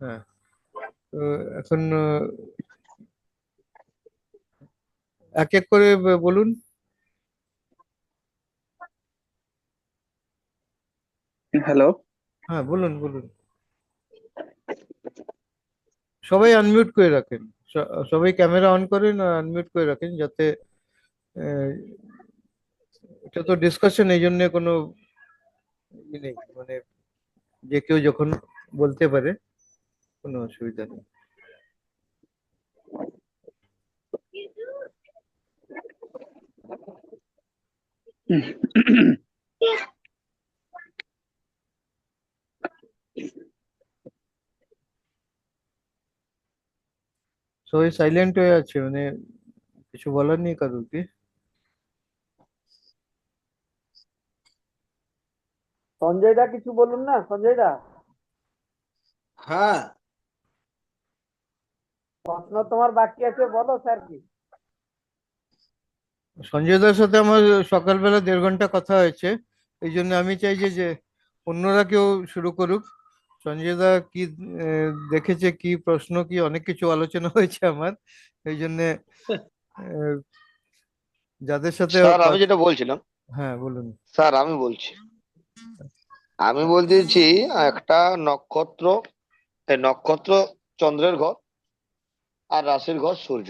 হ্যাঁ তো এখন এক এক করে বলুন। হ্যালো। হ্যাঁ বলুন বলুন। সবাই আনমিউট করে রাখেন। সবাই ক্যামেরা অন করেন আর আনমিউট করে রাখেন যাতে এটা তো ডিসকাশন এই জন্য কোনো নেই। মানে যে কেউ যখন বলতে পারে, কোনো অসুবিধা নেই। সবাই সাইলেন্ট হয়ে আছে মানে কিছু বলার নেই কারোর কি? সঞ্জয় দা কিছু বলুন না সঞ্জয় দা হ্যাঁ। প্রশ্ন তোমার বাকি আছে বলো স্যার কি? সঞ্জয় দার সাথে আমার সকালবেলা দেড় ঘণ্টা কথা হয়েছে। এই জন্য আমি চাই যে যে অন্যরা কেউ শুরু করুক। সঞ্জয় দা কি দেখেছে কি প্রশ্ন কি অনেক কিছু আলোচনা হয়েছে আমার। এই জন্যে যাদের সাথে স্যার আমি যেটা বলছিলাম। হ্যাঁ বলুন। স্যার আমি বলছি। আমি বলতেছি একটা নক্ষত্র নক্ষত্র চন্দ্রের ঘর আর রাশির ঘর সূর্য।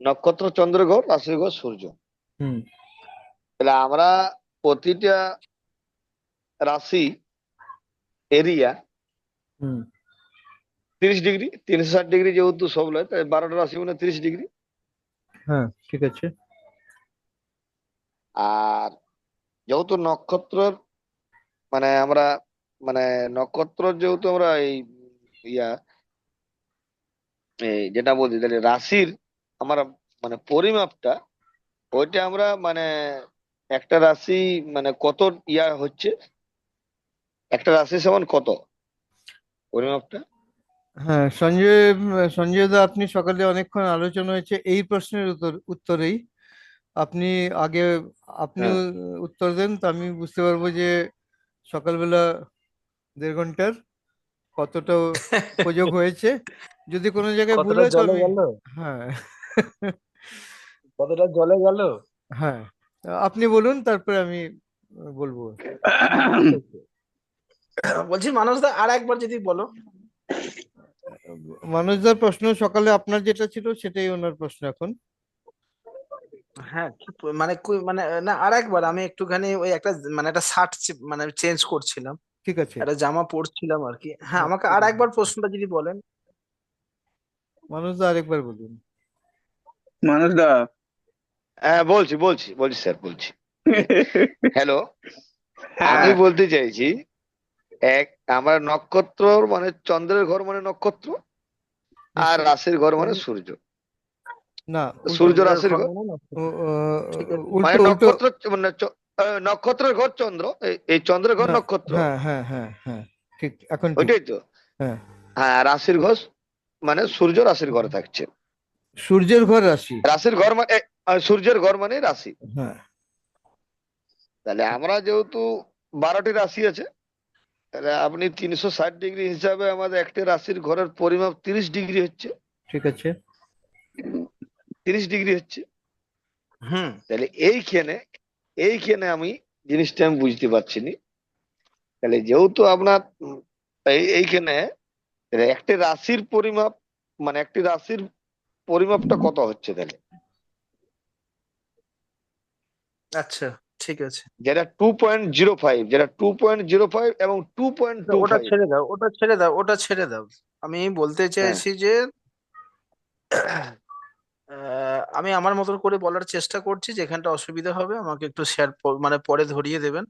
নক্ষত্র চন্দ্রের ঘর রাশির ঘর সূর্য। হুম। তাহলে আমরা প্রতিটা রাশি এরিয়া হুম। তিরিশ ডিগ্রি তিনশো ষাট ডিগ্রি যেহেতু সব লয় তাই বারোটা রাশি মানে তিরিশ ডিগ্রি। হ্যাঁ ঠিক আছে। আর যেহেতু নক্ষত্রর মানে আমরা মানে নক্ষত্র যেহেতু আমরা এই ইয়া যেটা বলছি, তাহলে রাশির আমার মানে পরিমাপটা, ওইটা আমরা মানে একটা রাশি মানে কত ইয়া হচ্ছে? একটা রাশি সমান কত? পরিমাপটা? হ্যাঁ সঞ্জয় সঞ্জয় দা, আপনি সকালে অনেকক্ষণ আলোচনা হয়েছে, এই প্রশ্নের উত্তর, উত্তরেই আপনি আগে আপনি হ্যাঁ। উত্তর দেন তো আমি বুঝতে পারব যে সকালবেলা দেড় ঘণ্টার কতটা উপযোগ হয়েছে। যদি কোনো জায়গায় ভুল হয় হ্যাঁ। কতটা জলে গেল? হ্যাঁ আপনি বলুন তারপরে আমি বলব। বলছি মানুষ দা আর একবার যদি বলো। মানুষদার প্রশ্ন সকালে আপনার যেটা ছিল সেটাই ওনার প্রশ্ন এখন। হ্যাঁ মানে কই- মানে না আর একবার আমি একটুখানি ওই একটা মানে একটা শার্ট মানে চেঞ্জ করছিলাম। ঠিক আছে। একটা জামা পরছিলাম আর কি। হ্যাঁ হ্যাঁ, আমাকে আর একবার প্রশ্নটা যদি বলেন। মানুষদা আরেকবার বলুন। মানুষ দা হ্যাঁ বলছি বলছি বলছি স্যার বলছি। হ্যালো হ্যাঁ। আমি বলতে চাইছি এক আমার নক্ষত্র মানে চন্দ্রের ঘর মানে নক্ষত্র আর। রাশির ঘর মানে সূর্য। না সূর্য রাশির ঘর মানে নক্ষত্র মানে নক্ষত্রের ঘর চন্দ্র এই- চন্দ্রের ঘর নক্ষত্র। হ্যাঁ হ্যাঁ হ্যাঁ হ্যাঁ ঠিক এখন ওইটাই তো। হ্যাঁ। হ্যাঁ রাশির ঘর মানে সূর্য রাশির ঘরে থাকছে। সূর্যের ঘর রাশি? রাশির ঘর মানে সূর্যের ঘর মানে রাশি। হ্যাঁ। তাহলে আমরা যেহেতু বারোটি রাশি আছে তাহলে আপনি তিনশো ষাট ডিগ্রি হিসাবে আমাদের একটি রাশির ঘরের পরিমাপ তিরিশ ডিগ্রি হচ্ছে। ঠিক আছে। তিরিশ ডিগ্রি হচ্ছে। হুম। তাহলে এইখানে এইখানে আমি জিনিসটা আমি বুঝতে পারছি নি। তাহলে যেহেতু আপনার এই এইখানে একটি রাশির পরিমাপ মানে একটি রাশির পরিমাপটা কত হচ্ছে তাহলে? আচ্ছা ঠিক আছে। যেটা টু পয়েন্ট জিরো ফাইভ যেটা টু পয়েন্ট জিরো ফাইভ এবং টু পয়েন্ট টু ওটা ছেড়ে দাও ওটা ছেড়ে দাও ওটা ছেড়ে দাও। আমি বলতে চাইছি যে আমি আমার মতন করে বলার চেষ্টা করছি যেখানটা অসুবিধা হবে আমাকে একটু শেয়ার মানে পরে ধরিয়ে দেবেন।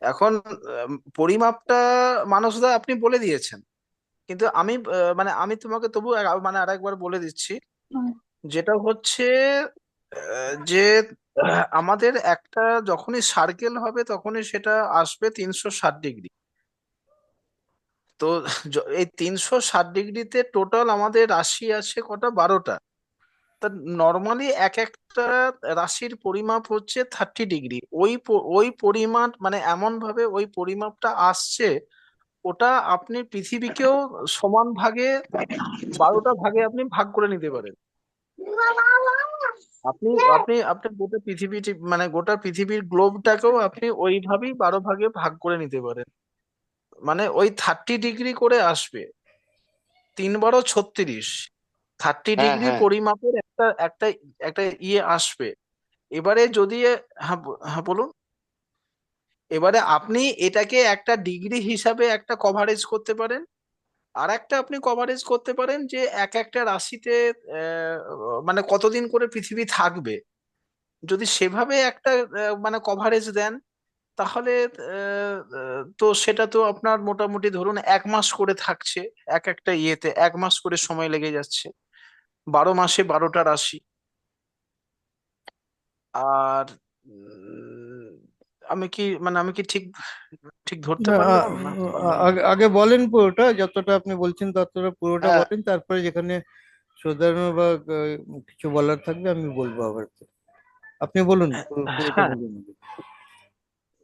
এখন পরিমাপটা মানসদা আপনি বলে দিয়েছেন। কিন্তু আমি মানে আমি তোমাকে তবু আর- মানে আরেকবার বলে দিচ্ছি। যেটা হচ্ছে যে আমাদের একটা যখনই সার্কেল হবে তখনই সেটা আসবে তিনশো ষাট ডিগ্রি। তো এই তিনশো ষাট ডিগ্রিতে টোটাল আমাদের রাশি আছে কটা? বারোটা। তা নর্মালি এক একটা রাশির পরিমাপ হচ্ছে থার্টি ডিগ্রি ওই ওই পরিমাপ মানে এমন ভাবে ওই পরিমাপটা আসছে, ওটা আপনি পৃথিবীকেও সমান ভাগে, বারোটা ভাগে আপনি ভাগ করে নিতে পারেন। আপনি আপনি আপনি গোটা পৃথিবীটি মানে গোটা পৃথিবীর গ্লোবটাকেও আপনি ওইভাবেই বারো ভাগে ভাগ করে নিতে পারেন। মানে ওই থার্টি ডিগ্রি করে আসবে। তিন বারো ছত্রিশ। থার্টি হ্যাঁ, ডিগ্রি হ্যাঁ। পরিমাপের একটা একটা একটা ইয়ে আসবে। এবারে যদি হ্যাঁ হ্যাঁ বলুন। এবারে আপনি এটাকে একটা ডিগ্রি হিসাবে একটা কভারেজ করতে পারেন। আর একটা আপনি কভারেজ করতে পারেন যে এক একটা রাশিতে মানে কতদিন করে পৃথিবী থাকবে। যদি সেভাবে একটা মানে কভারেজ দেন তাহলে তো সেটা তো আপনার মোটামুটি ধরুন এক মাস করে থাকছে এক একটা ইয়েতে এক মাস করে সময় লেগে যাচ্ছে। বারো মাসে বারোটা রাশি। আর আমি কি মানে আমি কি ঠিক ঠিক ধরতে পারলাম না আগে বলেন পুরোটা যতটা আপনি বলছেন ততটা পুরোটা হ্যাঁ। বলেন তারপরে যেখানে শোধানো বা কিছু বলার থাকবে আমি বলব আবার আপনি বলুন পুরোটা হ্যাঁ। বলুন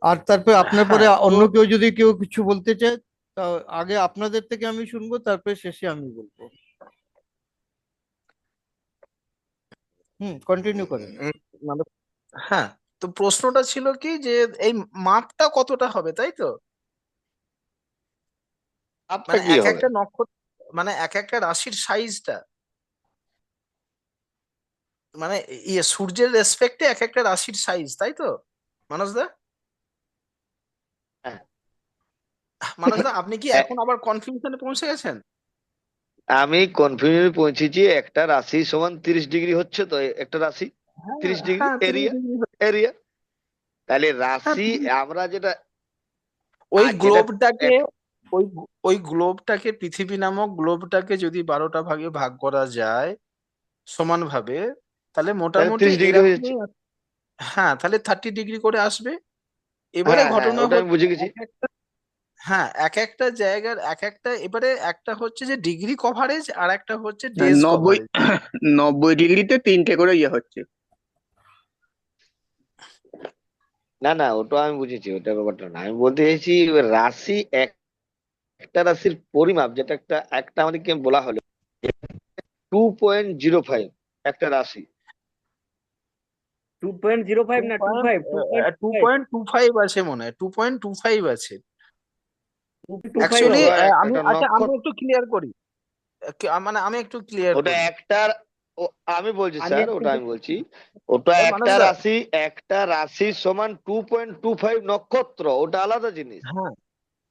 আর তারপরে আপনার পরে হ্যাঁ, অন্য কেউ যদি কেউ কিছু বলতে চায় তা আগে আপনাদের থেকে আমি শুনব তারপরে শেষে আমি বলব। হুম কন্টিনিউ করেন। মানে হ্যাঁ তো প্রশ্নটা ছিল কি যে এই মাপটা কতটা হবে তাই তো? মানে কি এক হবে? একটা নক্ষত্র মানে এক একটা রাশির সাইজটা মানে ইয়ে সূর্যের রেসপেক্টে এক একটা রাশির সাইজ তাই তো? মানস দা? হ্যাঁ। মানস দা আপনি কি এখন আবার কনফিউশনে পৌঁছে গেছেন? আমি কনফিউশনে পৌঁছেছি একটা রাশি সমান তিরিশ ডিগ্রি হচ্ছে তো একটা রাশি হ্যাঁ 30 ডিগ্রি হ্যাঁ, 30 area? এরিয়া তাহলে রাশি হ্যাঁ, আমরা যেটা ওই গ্লোবটাকে ওই ওই গ্লোবটাকে পৃথিবী নামক গ্লোবটাকে যদি বারোটা ভাগে ভাগ করা যায় সমানভাবে তাহলে মোটামুটি 30 ডিগ্রি হয়ে এরকমই হ্যাঁ তাহলে থার্টি ডিগ্রি করে আসবে। এবারে হ্যাঁ হ্যাঁ ঘটনা আমি বুঝে গেছি। হ্যাঁ এক একটা জায়গার এক একটা এবারে একটা হচ্ছে যে ডিগ্রি কভারেজ আর একটা হচ্ছে ডেজ নব্বই কভারেজ নব্বই ডিগ্রিতে তিনটে করে ইয়ে হচ্ছে। না না ওটা আমি বুঝেছি ওটা ব্যাপারটা না। আমি বলতে চাইছি রাশি এক একটা রাশির পরিমাপ যেটা একটা একটা আমাদেরকে বলা হলো টু পয়েন্ট জিরো ফাইভ একটা রাশি। টু পয়েন্ট জিরো ফাইভ না two five two point two five আছে মনে হয় টু পয়েন্ট টু ফাইভ আছে। অ্যাকচুয়ালি আমি আচ্ছা আমি একটু ক্লিয়ার করি। মানে আমি একটু ক্লিয়ার ওটা একটার আমি বলছি স্যার ওটা আমি বলছি। ওটা একটা রাশি একটা রাশি সমান টু পয়েন্ট টু ফাইভ নক্ষত্র ওটা আলাদা জিনিস। হ্যাঁ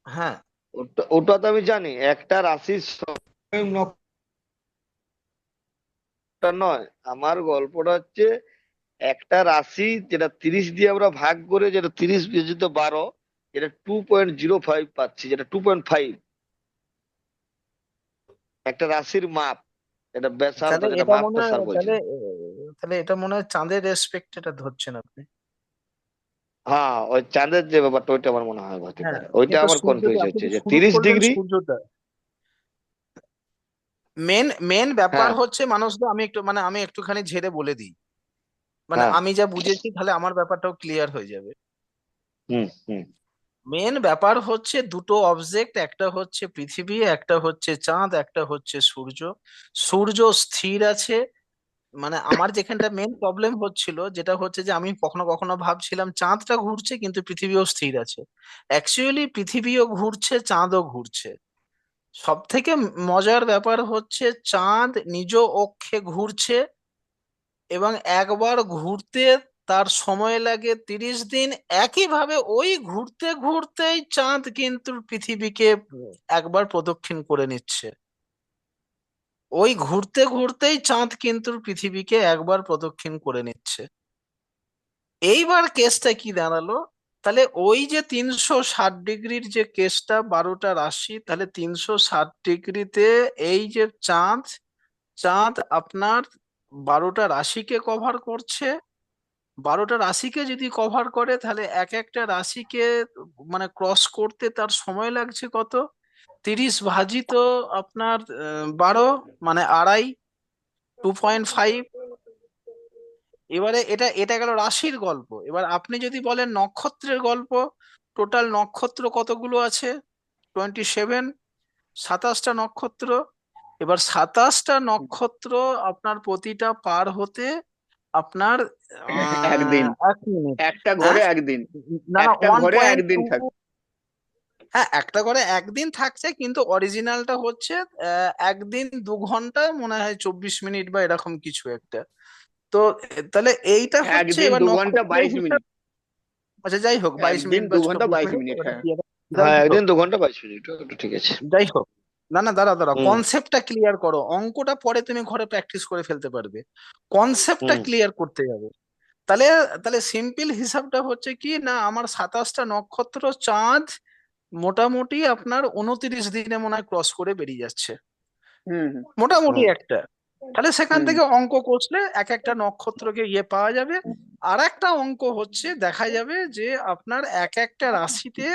হ্যাঁ। ওটা ওটা তো আমি জানি একটা রাশি নয়। আমার গল্পটা হচ্ছে একটা রাশি যেটা তিরিশ দিয়ে আমরা ভাগ করে যেটা তিরিশ বিয়োজিত বারো যেটা টু পয়েন্ট জিরো ফাইভ পাচ্ছি যেটা টু পয়েন্ট ফাইভ একটা রাশির মাপ এটা ব্যাসার্ধ যেটা এটা মাপ মনে হয় বলছে। তাহলে এটা মনে হয় চাঁদের রেসপেক্ট এটা ধরছেন আপনি। হ্যাঁ ওই চাঁদের যে ব্যাপারটা ওইটা আমার মনে হয় হতে হ্যাঁ পারে। ওইটা আমার কনফিউজ হচ্ছে যে তিরিশ ডিগ্রি মেন মেন ব্যাপার হ্যাঁ। হচ্ছে মানুষদা আমি একটু মানে আমি একটুখানি ঝেড়ে বলে দিই। মানে হ্যাঁ। আমি যা বুঝেছি তাহলে আমার ব্যাপারটাও ক্লিয়ার হয়ে যাবে। হুম হুম। মেন ব্যাপার হচ্ছে দুটো অবজেক্ট একটা হচ্ছে পৃথিবী, একটা হচ্ছে চাঁদ, একটা হচ্ছে সূর্য। সূর্য স্থির আছে। মানে আমার যেখানটা মেন প্রবলেম হচ্ছিল, যেটা হচ্ছে যে আমি কখনো কখনো ভাবছিলাম চাঁদটা ঘুরছে, কিন্তু পৃথিবীও স্থির আছে। অ্যাকচুয়ালি পৃথিবীও ঘুরছে, চাঁদও ঘুরছে। সব থেকে মজার ব্যাপার হচ্ছে চাঁদ নিজ অক্ষে ঘুরছে এবং একবার ঘুরতে তার সময় লাগে তিরিশ দিন। একইভাবে ওই ঘুরতে ঘুরতেই চাঁদ কিন্তু পৃথিবীকে একবার প্রদক্ষিণ করে নিচ্ছে। ওই ঘুরতে ঘুরতেই চাঁদ কিন্তু পৃথিবীকে একবার প্রদক্ষিণ করে নিচ্ছে। এইবার কেসটা কি দাঁড়াল? তাহলে ওই যে তিনশো ষাট ডিগ্রির যে কেসটা বারোটা রাশি, তাহলে তিনশো ষাট ডিগ্রিতে এই যে চাঁদ চাঁদ আপনার বারোটা রাশিকে কভার করছে। বারোটা রাশিকে যদি কভার করে, তাহলে এক একটা রাশিকে মানে ক্রস করতে তার সময় লাগছে কত? তিরিশ ভাজিত আপনার বারো মানে আড়াই টু পয়েন্ট ফাইভ এবারে এটা এটা গেল রাশির গল্প। এবার আপনি যদি বলেন নক্ষত্রের গল্প টোটাল নক্ষত্র কতগুলো আছে? টোয়েন্টি সেভেন সাতাশটা নক্ষত্র। এবার সাতাশটা নক্ষত্র আপনার প্রতিটা পার হতে আপনার একদিন। এক মিনিট একটা ঘরে হ্যাঁ? একদিন একটা ঘরে একদিন থাকে। হ্যাঁ একটা করে একদিন থাকছে কিন্তু অরিজিনালটা হচ্ছে একদিন দু ঘণ্টা মনে হয় চব্বিশ মিনিট বা এরকম কিছু একটা তো তাহলে এইটা হচ্ছে এবার দু ঘণ্টা বাইশ মিনিট আচ্ছা যাই হোক বাইশ মিনিট দু ঘণ্টা বাইশ মিনিট হ্যাঁ। হ্যাঁ একদিন দু ঘণ্টা বাইশ মিনিট ঠিক আছে যাই হোক না না দাঁড়া দাঁড়া কনসেপ্টটা ক্লিয়ার করো। অঙ্কটা পরে তুমি ঘরে প্র্যাকটিস করে ফেলতে পারবে। কনসেপ্টটা ক্লিয়ার করতে যাবে তাহলে তাহলে সিম্পল হিসাবটা হচ্ছে কি না আমার সাতাশটা নক্ষত্র চাঁদ মোটামুটি আপনার উনত্রিশ দিনে মনে হয় ক্রস করে বেরিয়ে যাচ্ছে। মোটামুটি একটা। তাহলে সেখান থেকে অঙ্ক কষলে এক একটা নক্ষত্রকে ইয়ে পাওয়া যাবে। আর একটা অঙ্ক হচ্ছে দেখা যাবে যে আপনার এক একটা রাশিতে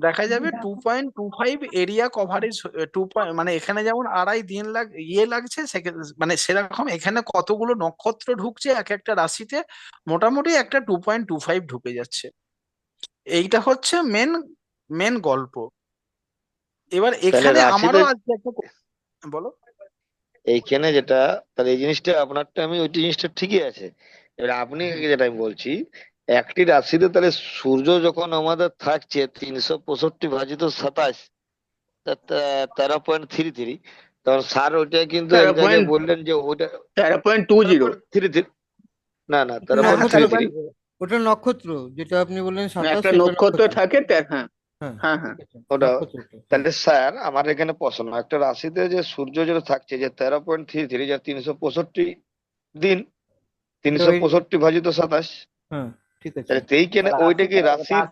দেখা যাবে two point two five area coverage two point মানে এখানে যেমন আড়াই দিন লাগ ইয়ে লাগছে সেখানে- মানে সেরকম এখানে কতগুলো নক্ষত্র ঢুকছে এক একটা রাশিতে মোটামুটি একটা টু পয়েন্ট টু ফাইভ ঢুকে যাচ্ছে। এইটা হচ্ছে মেন মেন গল্প। এবার এখানে আমারও আজকে একটা বলো। এইখানে যেটা তাহলে এই জিনিসটা আপনারটা আমি ওই জিনিসটা ঠিকই আছে। এবার আপনি যেটা আমি বলছি একটি রাশিতে তাহলে সূর্য যখন আমাদের থাকছে তিনশো পঁয়ষট্টি ভাজিত সাতাশ তেরো পয়েন্ট থ্রি থ্রি তখন স্যার ওইটা কিন্তু এক জায়গায় বললেন যে ওইটা তেরো point two zero three three না না তেরো পয়েন্ট থ্রি থ্রি ওটা নক্ষত্র যেটা আপনি বললেন একটা নক্ষত্র থাকে হ্যাঁ হ্যাঁ হ্যাঁ হ্যাঁ। ওটা- তাহলে স্যার আমার এখানে প্রশ্ন একটা রাশিতে যে সূর্য যেটা থাকছে যে তেরো পয়েন্ট থ্রি থ্রি যা তিনশো পঁয়ষট্টি দিন তিনশো পঁয়ষট্টি ভাজিত সাতাশ হ্যাঁ। ঠিক আছে। তাহলে এইখানে ওইটা কি রাশির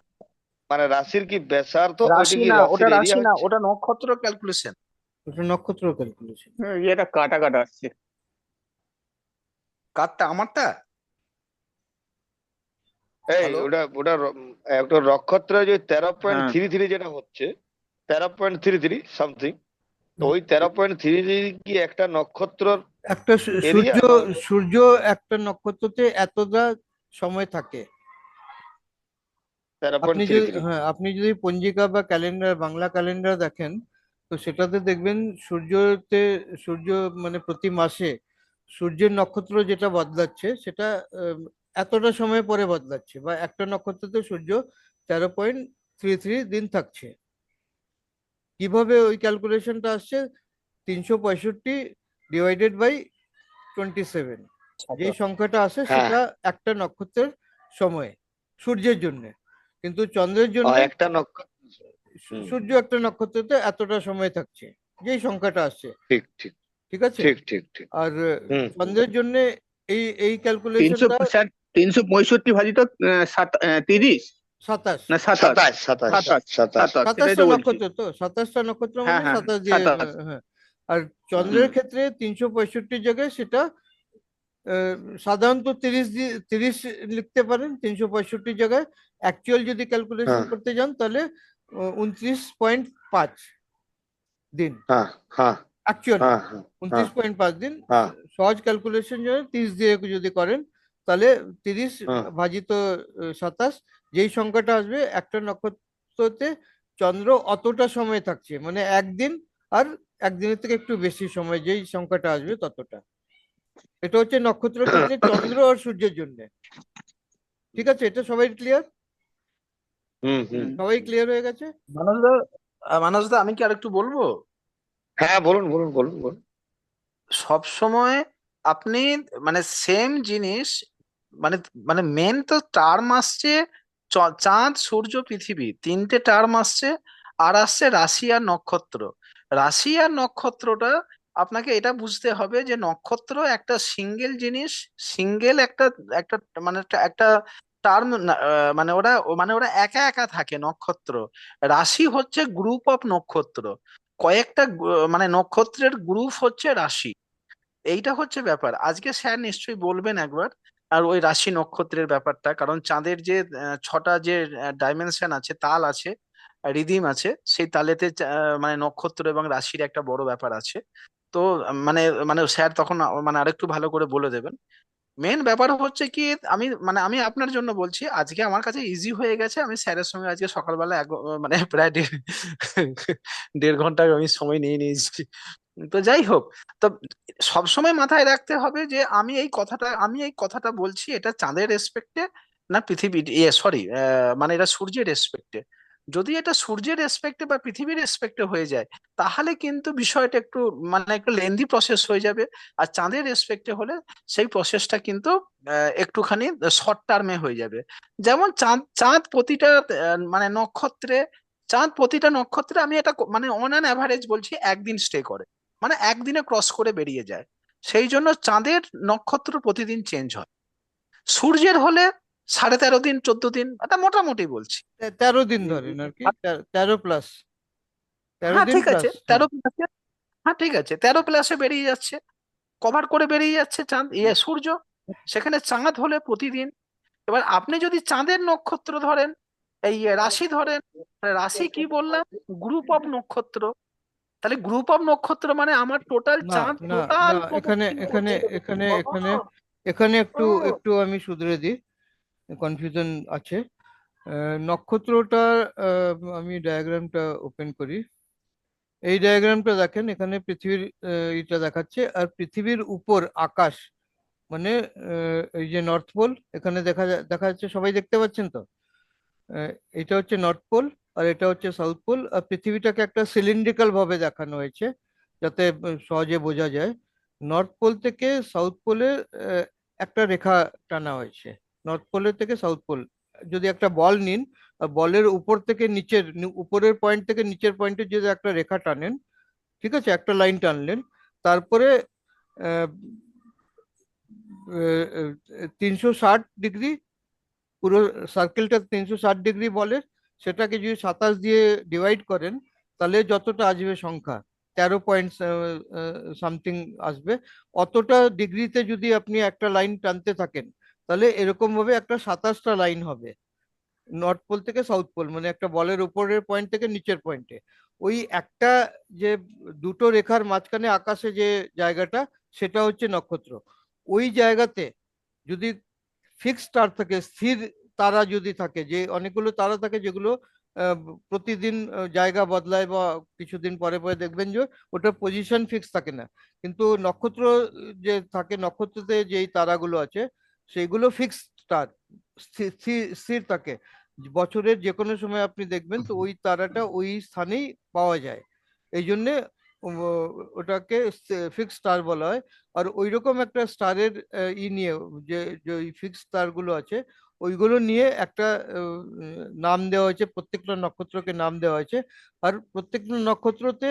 মানে রাশির কি ব্যাসার্ধ? ওইটা রাশি কি না ওটা রাশি না ওটা নক্ষত্র ক্যালকুলেশন ওটা নক্ষত্র ক্যালকুলেশন এটা কাটা কাটা আসছে। কারটা আমারটা? এই ওটা ওটা একটা নক্ষত্র যে তেরো পয়েন্ট হ্যাঁ। থ্রি থ্রি যেটা হচ্ছে তেরো পয়েন্ট থ্রি থ্রি সামথিং তো ওই তেরো পয়েন্ট থ্রি থ্রি কি একটা নক্ষত্র একটা সূর্য সূর্য একটা নক্ষত্রতে এতটা সময় থাকে। আপনি যদি হ্যাঁ আপনি যদি পঞ্জিকা বা ক্যালেন্ডার বাংলা ক্যালেন্ডার দেখেন তো সেটাতে দেখবেন সূর্যতে সূর্য মানে প্রতি মাসে সূর্যের নক্ষত্র যেটা বদলাচ্ছে সেটা এতটা সময় পরে বদলাচ্ছে বা একটা নক্ষত্রতে সূর্য তেরো পয়েন্ট থ্রি থ্রি দিন থাকছে। কীভাবে ওই ক্যালকুলেশনটা আসছে? তিনশো পঁয়ষট্টি ডিভাইডেড বাই টোয়েন্টি সেভেন। যেই সংখ্যাটা আসে হ্যাঁ। সেটা একটা নক্ষত্রের সময়ে সূর্যের জন্য। কিন্তু চন্দ্রের জন্য একটা নক্ষত্র সূর্য একটা নক্ষত্রতে এতটা সময় থাকছে যেই সংখ্যাটা আসছে। ঠিক ঠিক। ঠিক আছে? ঠিক ঠিক ঠিক। আর চন্দ্রের জন্য এই এই তিনশো ক্যালকুলেশনটা পঁয়ষট্টি তিনশো পঁয়ষট্টি ভাজিত আহ, সাত- আহ, তিরিশ? সাতাশ। না সাতাশ। সাতাশ সাতাশ সাতাশ, সাতাশ। সাতাশ। সেটাই সাতাশটা তো বলছি। নক্ষত্র তো? সাতাশটা নক্ষত্র হ্যাঁ, মানে হ্যাঁ, সাতাশ দিয়ে হ্যাঁ। আর চন্দ্রের ক্ষেত্রে তিনশো পঁয়ষট্টির জায়গায় সেটা আহ, সাধারণত তিরিশ তিরিশ লিখতে পারেন তিনশো পঁয়ষট্টি জায়গায়। অ্যাকচুয়াল যদি ক্যালকুলেশন। করতে যান তাহলে উনত্রিশ পয়েন্ট পাঁচ দিন। হ্যাঁ হ্যাঁ। অ্যাকচুয়াল হ্যাঁ হ্যাঁ উনত্রিশ পয়েন্ট পাঁচ দিন। সহজ ক্যালকুলেশন তিরিশ দিয়ে যদি করেন তাহলে তিরিশ। ভাজিত সাতাশ যেই সংখ্যাটা আসবে একটা নক্ষত্রতে চন্দ্র অতটা সময় থাকছে। মানে একদিন আর একদিনের থেকে একটু বেশি সময় যেই সংখ্যাটা আসবে ততটা। এটা হচ্ছে নক্ষত্র চন্দ্র আর সূর্যের জন্য। ঠিক আছে? এটা সবাই ক্লিয়ার হুম হুম। সবাই ক্লিয়ার হয়ে গেছে? মানসদা আহ, মানসদা আমি কি আরেকটু বলব? হ্যাঁ বলুন বলুন বলুন বলুন। সব সময় আপনি মানে সেম জিনিস মানে মানে মেন তো টার্ম আসছে চ- চাঁদ সূর্য পৃথিবী। তিনটে টার্ম আসছে আর আসছে রাশি আর নক্ষত্র। রাশি আর নক্ষত্রটা আপনাকে এটা বুঝতে হবে যে নক্ষত্র একটা সিঙ্গেল জিনিস সিঙ্গেল একটা একটা মানে একটা- টার্ম মানে ওরা মানে ওরা একা একা থাকে নক্ষত্র। রাশি হচ্ছে গ্রুপ অফ নক্ষত্র। কয়েকটা মানে নক্ষত্রের গ্রুপ হচ্ছে রাশি। এইটা হচ্ছে ব্যাপার। আজকে স্যার নিশ্চয়ই বলবেন একবার, আর ওই রাশি নক্ষত্রের ব্যাপারটা, কারণ চাঁদের যে ছটা যে ডাইমেনশন আছে, তাল আছে, রিদিম আছে, সেই তালেতে মানে নক্ষত্র এবং রাশির একটা বড় ব্যাপার আছে। তো মানে মানে স্যার তখন মানে আরেকটু ভালো করে বলে দেবেন। মেন ব্যাপার হচ্ছে কি, আমি মানে আমি আপনার জন্য বলছি, আজকে আমার কাছে ইজি হয়ে গেছে। আমি স্যারের সঙ্গে আজকে সকালবেলা এক মানে প্রায় দেড় ঘণ্টা আমি সময় নিয়ে নিয়েছি। তো যাই হোক, তো সবসময় মাথায় রাখতে হবে যে, আমি এই কথাটা, আমি এই কথাটা বলছি এটা চাঁদের রেসপেক্টে না পৃথিবী ইয়ে সরি মানে এটা সূর্যের রেসপেক্টে যদি এটা সূর্যের রেসপেক্টে বা পৃথিবীর রেসপেক্টে হয়ে যায়, তাহলে কিন্তু বিষয়টা একটু মানে একটু লেন্দি প্রসেস হয়ে যাবে। আর চাঁদের রেসপেক্টে হলে সেই প্রসেসটা কিন্তু একটুখানি শর্ট টার্মে হয়ে যাবে। যেমন চাঁদ চাঁদ প্রতিটা মানে নক্ষত্রে, চাঁদ প্রতিটা নক্ষত্রে আমি এটা মানে অন অ্যান অ্যাভারেজ বলছি একদিন স্টে করে। মানে একদিনে ক্রস করে বেরিয়ে যায়। সেই জন্য চাঁদের নক্ষত্র প্রতিদিন চেঞ্জ হয়। সূর্যের হলে সাড়ে তেরো দিন চোদ্দ দিন এটা মোটামুটি বলছি। তেরো দিন ধরেন আর কি তেরো প্লাস তেরো হ্যাঁ ঠিক আছে। তেরো প্লাসে হ্যাঁ ঠিক আছে। তেরো প্লাসে বেরিয়ে যাচ্ছে। কভার করে বেরিয়ে যাচ্ছে চাঁদ। ইয়ে সূর্য। সেখানে চাঁদ হলে প্রতিদিন। এবার আপনি যদি চাঁদের নক্ষত্র ধরেন এই রাশি ধরেন রাশি কি বললাম? গ্রুপ অফ নক্ষত্র। তাহলে গ্রুপ অফ নক্ষত্র মানে আমার টোটাল চাঁদ টোটাল এখানে এখানে এখানে এখানে এখানে একটু একটু আমি শুধরে দিই। কনফিউশন আছে। নক্ষত্রটা আমি ডায়াগ্রামটা ওপেন করি। এই ডায়াগ্রামটা দেখেন, এখানে পৃথিবীর এটা দেখাচ্ছে। আর পৃথিবীর উপর আকাশ মানে এই যে নর্থ পোল এখানে দেখা দেখা যাচ্ছে, সবাই দেখতে পাচ্ছেন তো? এটা হচ্ছে নর্থ পোল আর এটা হচ্ছে সাউথ পোল আর পৃথিবীটাকে একটা সিলিন্ড্রিক্যাল ভাবে দেখানো হয়েছে, যাতে সহজে বোঝা যায়। নর্থ পোল থেকে সাউথ পোলে একটা রেখা টানা হয়েছে। নর্থ পোলের থেকে সাউথ পোল যদি একটা বল নিন বলের উপর থেকে নিচের উপরের পয়েন্ট থেকে নিচের পয়েন্টে যদি একটা রেখা টানেন, ঠিক আছে? একটা লাইন টানলেন। তারপরে তিনশো ষাট ডিগ্রি, পুরো সার্কেলটা তিনশো ষাট ডিগ্রি বলে সেটাকে যদি সাতাশ দিয়ে ডিভাইড করেন, তাহলে যতটা আসবে সংখ্যা, তেরো পয়েন্ট সামথিং আসবে। অতটা ডিগ্রিতে যদি আপনি একটা লাইন টানতে থাকেন তাহলে এরকম ভাবে একটা সাতাশটা লাইন হবে। নর্থ পোল থেকে সাউথ পোল মানে একটা বলের উপরের পয়েন্ট থেকে নিচের পয়েন্টে ওই একটা যে দুটো রেখার মাঝখানে আকাশে যে জায়গাটা, সেটা হচ্ছে নক্ষত্র। ওই জায়গাতে যদি ফিক্স স্টার থাকে, স্থির তারা যদি থাকে, যে অনেকগুলো তারা থাকে যেগুলো প্রতিদিন জায়গা বদলায় বা কিছুদিন পরে পরে দেখবেন যে ওটা পজিশন ফিক্স থাকে না। কিন্তু নক্ষত্র যে থাকে, নক্ষত্রতে যেই তারাগুলো আছে সেইগুলো ফিক্স স্টার স্থির থাকে। বছরের যে কোনো সময় আপনি দেখবেন তো ওই তারাটা ওই স্থানেই পাওয়া যায়। এই জন্যে ওটাকে ফিক্স স্টার বলা হয়। আর ওই রকম একটা স্টারের ই নিয়ে যে যে ফিক্স স্টারগুলো আছে ওইগুলো নিয়ে একটা নাম দেওয়া হয়েছে প্রত্যেকটা নক্ষত্রকে নাম দেওয়া হয়েছে। আর প্রত্যেকটা নক্ষত্রতে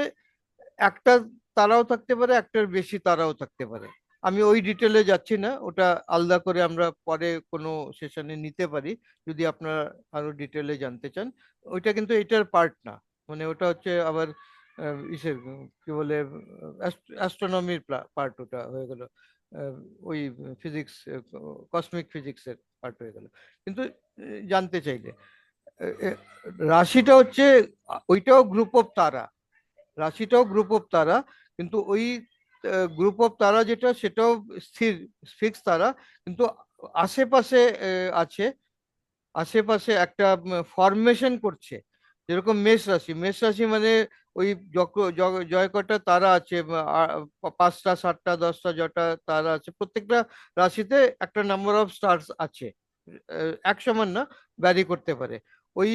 একটা তারাও থাকতে পারে একটার বেশি তারাও থাকতে পারে। আমি ওই ডিটেলে যাচ্ছি না ওটা আলাদা করে আমরা পরে কোনো সেশনে নিতে পারি যদি আপনারা আরও ডিটেলে জানতে চান। ওইটা কিন্তু এটার পার্ট না মানে ওটা হচ্ছে আবার উম, কি বলে অ্যাস্ট্রোনমির পার্ট ওটা হয়ে গেল ওই ফিজিক্স কসমিক ফিজিক্সের পার্ট হয়ে গেল। কিন্তু জানতে চাইলে রাশিটা হচ্ছে ওইটাও গ্রুপ অফ তারা রাশিটাও গ্রুপ অফ তারা কিন্তু ওই গ্রুপ অফ তারা যেটা সেটাও স্থির ফিক্স তারা। কিন্তু আশেপাশে আছে, আশেপাশে একটা ফরমেশন করছে। যেরকম মেষ রাশি মেষ রাশি মানে ওই জয় কটা তারা আছে পাঁচটা, সাতটা, দশটা যটা তারা আছে। প্রত্যেকটা রাশিতে একটা নাম্বার অফ স্টার্স আছে। এক সমান না ব্যারি করতে পারে। ওই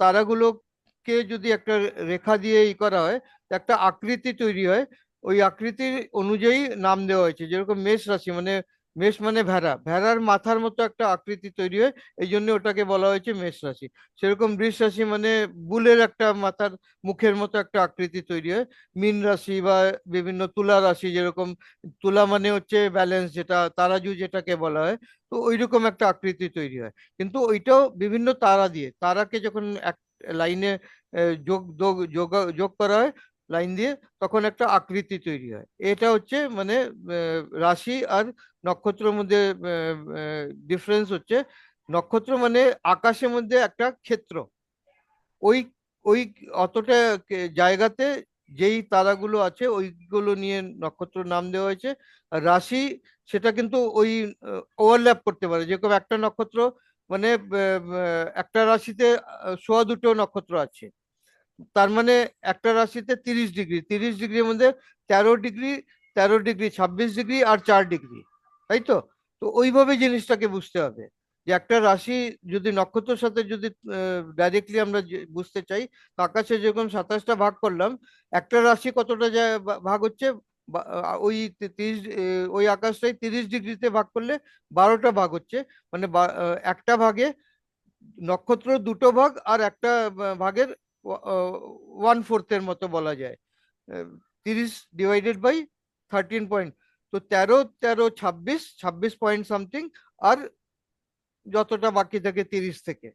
তারাগুলোকে যদি একটা রেখা দিয়ে ই করা হয়, একটা আকৃতি তৈরি হয় ওই আকৃতির অনুযায়ী নাম দেওয়া হয়েছে, যেরকম মেষ রাশি মানে মেষ মানে ভেড়া। ভেড়ার মাথার মতো একটা আকৃতি তৈরি হয় এই জন্য ওটাকে বলা হয়েছে মেষ রাশি। সেরকম বৃষ রাশি মানে বুলের একটা মাথার মুখের মতো একটা আকৃতি তৈরি হয়। মীন রাশি বা বিভিন্ন তুলা রাশি যেরকম, তুলা মানে হচ্ছে ব্যালেন্স যেটা, তারাজু যেটাকে বলা হয়, তো ওইরকম একটা আকৃতি তৈরি হয়। কিন্তু ওইটাও বিভিন্ন তারা দিয়ে, তারাকে যখন এক লাইনে যোগ যোগ, যোগ- যোগ করা হয় লাইন দিয়ে তখন একটা আকৃতি তৈরি হয়। এটা হচ্ছে মানে রাশি আর নক্ষত্রের মধ্যে ডিফারেন্স হচ্ছে নক্ষত্র মানে আকাশের মধ্যে একটা ক্ষেত্র। ওই ওই অতটা জায়গাতে যেই তারাগুলো আছে ওইগুলো নিয়ে নক্ষত্র নাম দেওয়া হয়েছে। আর রাশি সেটা কিন্তু ওই ওভারল্যাপ করতে পারে। যেরকম একটা নক্ষত্র মানে একটা রাশিতে সোয়া দুটো নক্ষত্র আছে। তার মানে একটা রাশিতে তিরিশ ডিগ্রি, তিরিশ ডিগ্রির মধ্যে তেরো ডিগ্রি তেরো ডিগ্রি, ছাব্বিশ ডিগ্রি আর চার ডিগ্রি, তাই তো? তো ওইভাবে জিনিসটাকে বুঝতে হবে যে একটা রাশি যদি নক্ষত্রের সাথে যদি ডাইরেক্টলি আমরা বুঝতে চাই, তো আকাশে যেরকম সাতাশটা ভাগ করলাম, একটা রাশি কতটা ভা- ভাগ হচ্ছে ওই তিরিশ ওই আকাশটাই তিরিশ ডিগ্রিতে ভাগ করলে বারোটা ভাগ হচ্ছে মানে একটা ভাগে নক্ষত্র দুটো ভাগ আর একটা ভাগের ওয়ান ফোর্থের মতো বলা যায়। তিরিশ ডিভাইডেড বাই থার্টিন পয়েন্ট তো তেরো তেরো ছাব্বিশ ছাব্বিশ পয়েন্ট সামথিং আর যতটা বাকি থাকে তিরিশ থেকে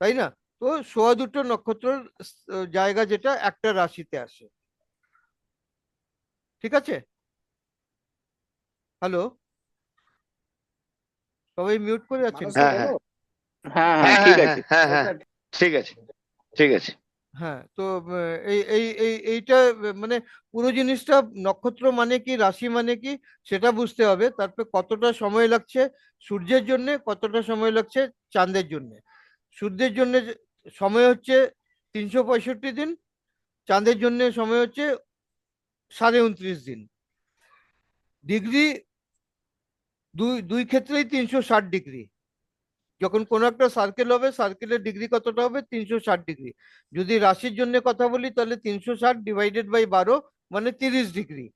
তাই না? তো সোয়া দুটো নক্ষত্রের জায়গা যেটা একটা রাশিতে আসে। ঠিক আছে? হ্যালো সবাই মিউট করে আছেন? হ্যাঁ, হ্যাঁ। হ্যাঁ হ্যাঁ হ্যাঁ ঠিক আছে। হ্যাঁ হ্যাঁ। ঠিক আছে। ঠিক আছে। হ্যাঁ তো এই এই এই, এইটা মানে পুরো জিনিসটা নক্ষত্র মানে কি, রাশি মানে কি, সেটা বুঝতে হবে। তারপর কতটা সময় লাগছে সূর্যের জন্য, কতটা সময় লাগছে চাঁদের জন্য। সূর্যের জন্য সময় হচ্ছে তিনশো পঁয়ষট্টি দিন, চাঁদের জন্য সময় হচ্ছে সাড়ে উনত্রিশ দিন। ডিগ্রি দুই দুই ক্ষেত্রেই তিনশো ষাট ডিগ্রি। যখন কোনো একটা সার্কেল হবে সার্কেলের ডিগ্রি কতটা হবে? তিনশো ষাট ডিগ্রি যদি রাশির জন্য কথা বলি, তাহলে তিনশো ষাট ডিভাইডেড বাই বারো মানে তিরিশ ডিগ্রি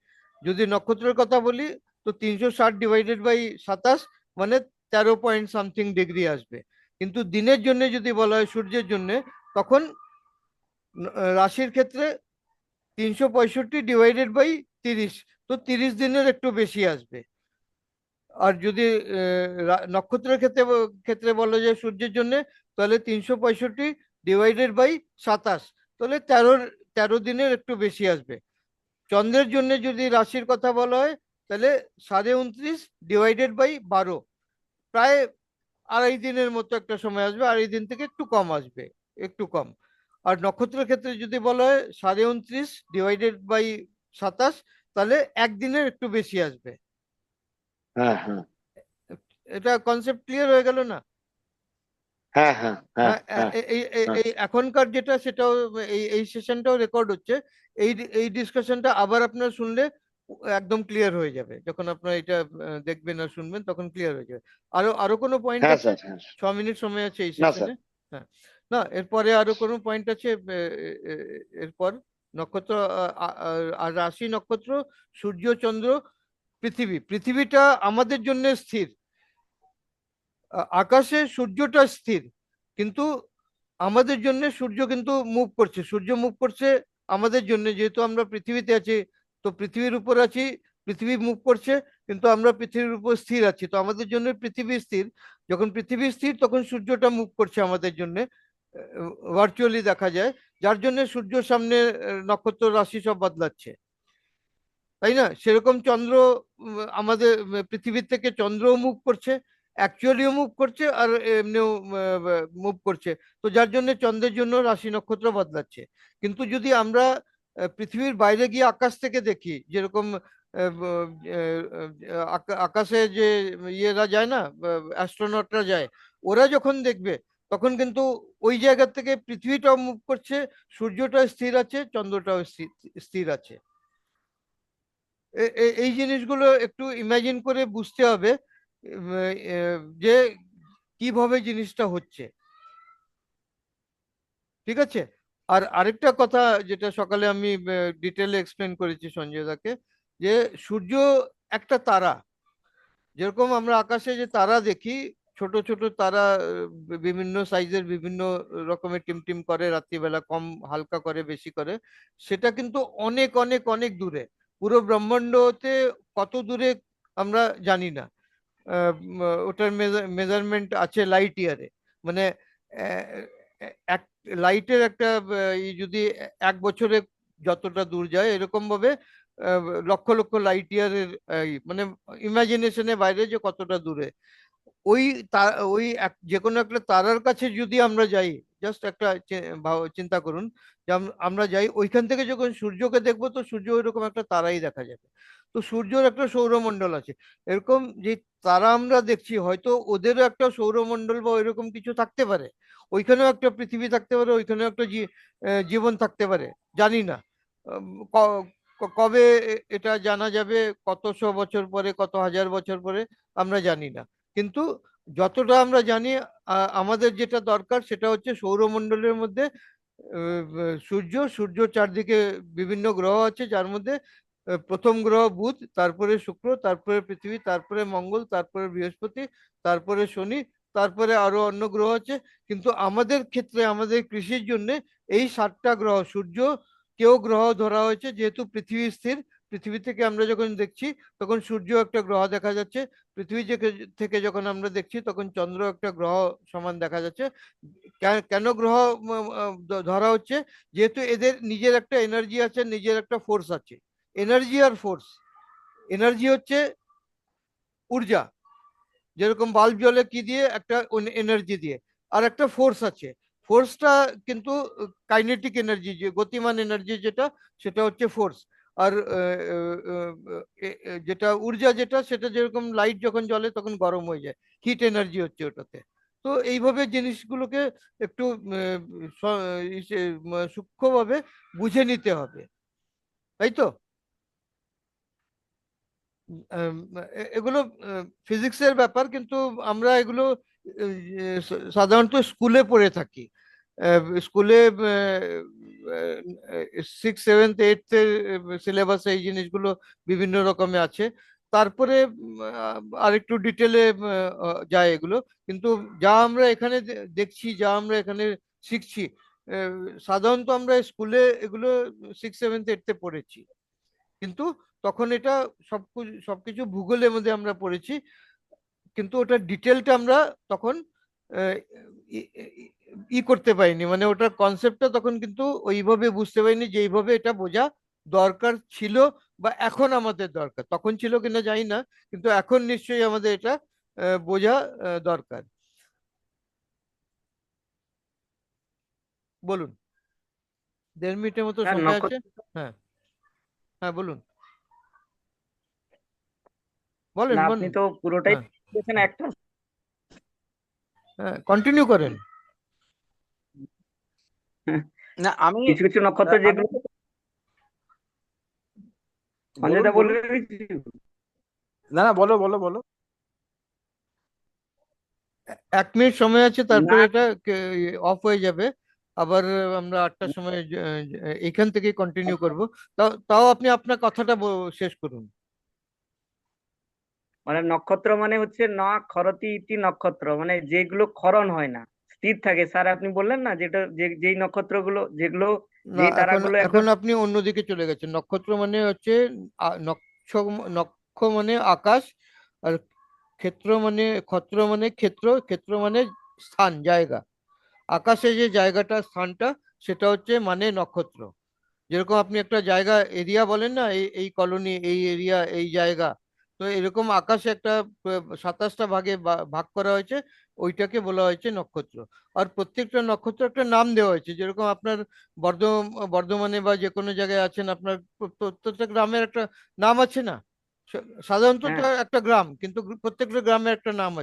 যদি নক্ষত্রের কথা বলি, তো তিনশো ষাট ডিভাইডেড বাই সাতাশ মানে তেরো পয়েন্ট সামথিং ডিগ্রি আসবে। কিন্তু দিনের জন্য যদি বলা হয় সূর্যের জন্য, তখন রাশির ক্ষেত্রে তিনশো পঁয়ষট্টি ডিভাইডেড বাই তিরিশ, তো তিরিশ দিনের একটু বেশি আসবে। আর যদি নক্ষত্রের ক্ষেত্রে ক্ষেত্রে বলা যায় সূর্যের জন্য, তাহলে তিনশো পঁয়ষট্টি ডিভাইডেড বাই সাতাশ, তাহলে তেরো তেরো দিনের একটু বেশি আসবে। চন্দ্রের জন্য যদি রাশির কথা বলা হয়, তাহলে সাড়ে উনত্রিশ ডিভাইডেড বাই বারো, প্রায় আড়াই দিনের মতো একটা সময় আসবে, আড়াই দিন থেকে একটু কম আসবে, একটু কম। আর নক্ষত্রের ক্ষেত্রে যদি বলা হয়, সাড়ে উনত্রিশ ডিভাইডেড বাই সাতাশ, তাহলে একদিনের একটু বেশি আসবে। হ্যাঁ হ্যাঁ। এটা কনসেপ্ট ক্লিয়ার হয়ে গেল না? হ্যাঁ হ্যাঁ হ্যাঁ এই এখনকার যেটা সেটাও এই এই সেশনটাও রেকর্ড হচ্ছে। এই এই ডিসকাশনটা আবার আপনারা শুনলে একদম ক্লিয়ার হয়ে যাবে। যখন আপনারা এটা দেখবেন আর শুনবেন তখন ক্লিয়ার হয়ে যাবে। আরও আরও কোনো পয়েন্ট আছে? ছ মিনিট সময় আছে এই সেশনে হ্যাঁ। না এরপরে আরও কোনো পয়েন্ট আছে? এরপর নক্ষত্র আর রাশি নক্ষত্র সূর্য চন্দ্র পৃথিবী। পৃথিবীটা আমাদের জন্য স্থির। আকাশে সূর্যটা স্থির, কিন্তু আমাদের জন্য সূর্য কিন্তু মুভ করছে। সূর্য মুভ করছে আমাদের জন্য। যেহেতু আমরা পৃথিবীতে আছি, তো পৃথিবীর উপর আছি, পৃথিবী মুভ করছে, কিন্তু আমরা পৃথিবীর উপর স্থির আছি। তো আমাদের জন্য পৃথিবী স্থির। যখন পৃথিবী স্থির, তখন সূর্যটা মুভ করছে আমাদের জন্য ভার্চুয়ালি দেখা যায়, যার জন্য সূর্যর সামনে নক্ষত্র রাশি সব বদলাচ্ছে। তাই না? সেরকম চন্দ্র আমাদের পৃথিবীর থেকে চন্দ্রও মুভ করছে অ্যাকচুয়ালিও মুভ করছে আর এমনিও মুভ করছে। তো যার জন্য চন্দ্রের জন্য রাশি নক্ষত্র বদলাচ্ছে। কিন্তু যদি আমরা পৃথিবীর বাইরে গিয়ে আকাশ থেকে দেখি, যেরকম আকাশে যে ইয়েরা যায় না অ্যাস্ট্রোনটরা যায়, ওরা যখন দেখবে, তখন কিন্তু ওই জায়গা থেকে পৃথিবীটাও মুভ করছে, সূর্যটাও স্থির আছে, চন্দ্রটাও স্থির আছে। এই জিনিসগুলো একটু ইমাজিন করে বুঝতে হবে যে কীভাবে জিনিসটা হচ্ছে। ঠিক আছে? আর আরেকটা কথা যেটা সকালে আমি ডিটেলে এক্সপ্লেন করেছি সঞ্জয় দাকে, যে সূর্য একটা তারা। যেরকম আমরা আকাশে যে তারা দেখি, ছোট ছোট তারা বিভিন্ন সাইজের বিভিন্ন রকমের টিমটিম করে, রাত্রিবেলা কম হালকা করে, বেশি করে, সেটা কিন্তু অনেক অনেক অনেক দূরে। পুরো ব্রহ্মাণ্ডতে কত দূরে আমরা জানি না। ওটার মেজারমেন্ট আছে লাইট ইয়ারে মানে এক লাইটের একটা যদি এক বছরে যতটা দূর যায় এরকম ভাবে লক্ষ লক্ষ লাইট ইয়ারের মানে ইমাজিনেশনের বাইরে যে কতটা দূরে। ওই ওই যে কোনো একটা তারার কাছে যদি আমরা যাই জাস্ট একটা চিন্তা করুন আমরা যাই, ওইখান থেকে যখন সূর্যকে দেখব, তো সূর্য ওইরকম একটা তারাই দেখা যাবে। তো সূর্যর একটা সৌরমণ্ডল আছে। এরকম যে তারা আমরা দেখছি, হয়তো ওদেরও একটা সৌরমণ্ডল বা ওইরকম কিছু থাকতে পারে। ওইখানেও একটা পৃথিবী থাকতে পারে, ওইখানেও একটা জীবন থাকতে পারে। জানি না। কবে এটা জানা যাবে, কত কতশো বছর পরে, কত হাজার বছর পরে, আমরা জানি না। কিন্তু যতটা আমরা জানি আমাদের যেটা দরকার, সেটা হচ্ছে সৌরমণ্ডলের মধ্যে সূর্য সূর্য চারদিকে বিভিন্ন গ্রহ আছে, যার মধ্যে প্রথম গ্রহ বুধ, তারপরে শুক্র, তারপরে পৃথিবী, তারপরে মঙ্গল, তারপরে বৃহস্পতি, তারপরে শনি, তারপরে আরও অন্য গ্রহ আছে। কিন্তু আমাদের ক্ষেত্রে, আমাদের কৃষির জন্য এই সাতটা গ্রহ, সূর্য কেউ গ্রহ ধরা হয়েছে, যেহেতু পৃথিবী স্থির পৃথিবী থেকে আমরা যখন দেখছি, তখন সূর্য একটা গ্রহ দেখা যাচ্ছে। পৃথিবী থেকে- যখন আমরা দেখছি, তখন চন্দ্র একটা গ্রহ সমান দেখা যাচ্ছে। কেন গ্রহ ধরা হচ্ছে? যেহেতু এদের নিজের একটা এনার্জি আছে, নিজের একটা ফোর্স আছে। এনার্জি আর ফোর্স এনার্জি হচ্ছে ঊর্জা। যেরকম বাল্ব জলে কি দিয়ে? একটা এনার্জি দিয়ে। আর একটা ফোর্স আছে। ফোর্সটা কিন্তু কাইনেটিক এনার্জি যে, গতিমান এনার্জি যেটা, সেটা হচ্ছে ফোর্স আর যেটা ঊর্জা যেটা সেটা যেরকম লাইট যখন জ্বলে তখন গরম হয়ে যায়। হিট এনার্জি হচ্ছে ওটাতে। তো এইভাবে জিনিসগুলোকে একটু সূক্ষ্মভাবে বুঝে নিতে হবে। তাই তো? এগুলো ফিজিক্সের ব্যাপার কিন্তু আমরা এগুলো সাধারণত স্কুলে পড়ে থাকি। স্কুলে সিক্স সেভেন্থ এইটথ এর সিলেবাসে এই জিনিসগুলো বিভিন্ন রকমে আছে। তারপরে আহ, আরেকটু ডিটেলে যায় এগুলো। কিন্তু যা আমরা এখানে দেখছি যা আমরা এখানে শিখছি সাধারণত আমরা স্কুলে এগুলো সিক্স সেভেন্থ এইটথে পড়েছি। কিন্তু তখন এটা সব সবকিছু ভূগোলের মধ্যে আমরা পড়েছি। কিন্তু ওটা ডিটেলটা আমরা তখন ই- করতে পারিনি। মানে ওটার কনসেপ্টটা তখন কিন্তু ওইভাবে বুঝতে পারিনি যে এইভাবে এটা বোঝা দরকার ছিল বা এখন আমাদের দরকার। তখন ছিল কিনা জানি না কিন্তু এখন নিশ্চয়ই আমাদের এটা বোঝা দরকার। বলুন। দেড় মিনিটের মতো সময় আছে? হ্যাঁ। হ্যাঁ বলুন। বলেন আপনি তো পুরোটাই হ্যাঁ। একটা হ্যাঁ কন্টিনিউ করেন। না আমি কিছু কিছু নক্ষত্র যেগুলো বলবে না না বলো বলো বলো। এক মিনিট সময় আছে তারপরে এটা অফ হয়ে যাবে। আবার আমরা আটটার সময় এখান থেকে কন্টিনিউ করব। তাও তাও আপনি আপনার কথাটা শেষ করুন। মানে নক্ষত্র মানে হচ্ছে ন খরতি ইতি নক্ষত্র মানে যেগুলো ক্ষরণ হয় না। স্থির থাকে। স্যার আপনি বললেন না যেটা যে যেই নক্ষত্রগুলো যেগুলো যে তারাগুলো এখন আপনি অন্যদিকে চলে গেছেন। নক্ষত্র মানে হচ্ছে নক্ষ নক্ষ মানে আকাশ আর ক্ষেত্র মানে ক্ষত্র মানে ক্ষেত্র ক্ষেত্র মানে স্থান জায়গা। আকাশে যে জায়গাটা স্থানটা সেটা হচ্ছে মানে নক্ষত্র। যেরকম আপনি একটা জায়গা এরিয়া বলেন না এই এই কলোনি এই এরিয়া এই জায়গা তো এরকম আকাশে একটা সাতাশটা ভাগে ভাগ করা হয়েছে। ওইটাকে বলা হয়েছে নক্ষত্র। আর প্রত্যেকটা নক্ষত্র একটা নাম দেওয়া হয়েছে। যেরকম আপনার বর্ধ বর্ধমানে বা যে কোনো জায়গায় আছেন আপনার প্রত্যেকটা গ্রামের একটা নাম আছে না? সাধারণত হ্যাঁ। একটা গ্রাম কিন্তু প্রত্যেকটা গ্রামের একটা নাম আছে।